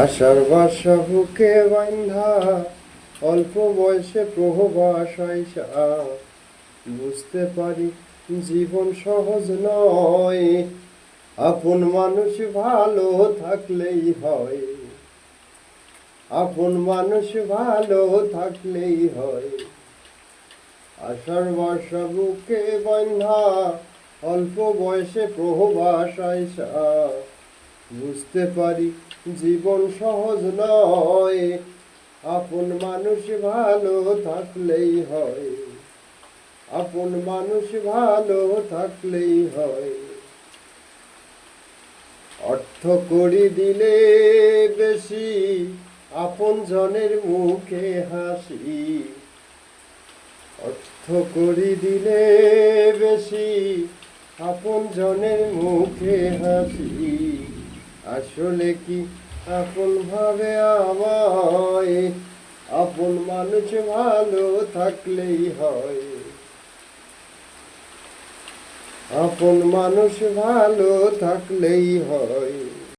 আশার বাসা বুকে বান্ধা, অল্প বয়সে প্রহবাস আইসা বুঝতে পারি জীবন সহজ নয়, আপন মানুষ ভালো থাকলেই হয়। আপন মানুষ ভালো থাকলেই হয়। আষাঢ় বর্ষা বুকে বান্ধা, অল্প বয়সে প্রহবাস আইসা বুঝতে পারি জীবন সহজ নয়। আপন মানুষ ভালো থাকলেই হয়। আপন মানুষ ভালো থাকলেই হয়। অর্থ করি দিলে বেশি আপন জনের মুখে হাসি। অর্থ করি দিলে বেশি আপন জনের মুখে হাসি। আসলে কি আপন ভাবে আমায় আপন মানুষ ভালো থাকলেই হয়। আপন মানুষ ভালো থাকলেই হয়।